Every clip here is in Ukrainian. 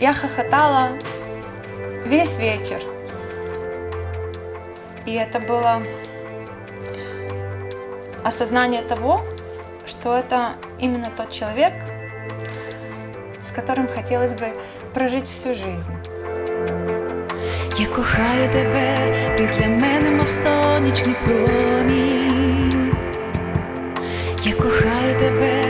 Я хохотала весь вечер. И это было осознание того, что это именно тот человек, с которым хотелось бы прожить всю жизнь. Я кохаю тебе, ти для мене, мов сонячний промінь. Я кохаю тебе,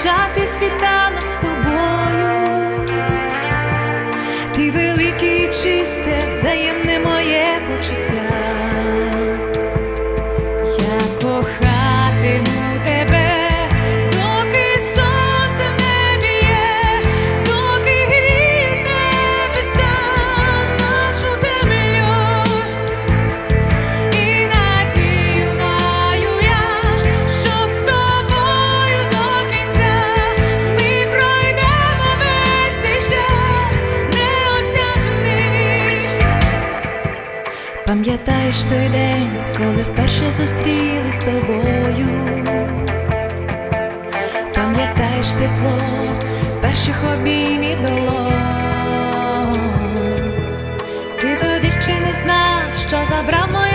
Зустрічати світанок з тобою. Ти великий, чисте, взаємне Пам'ятаєш той день, коли вперше зустрілись з тобою? Пам'ятаєш тепло перших обіймів долонь? Ти тоді ще не знав, що забрав моє.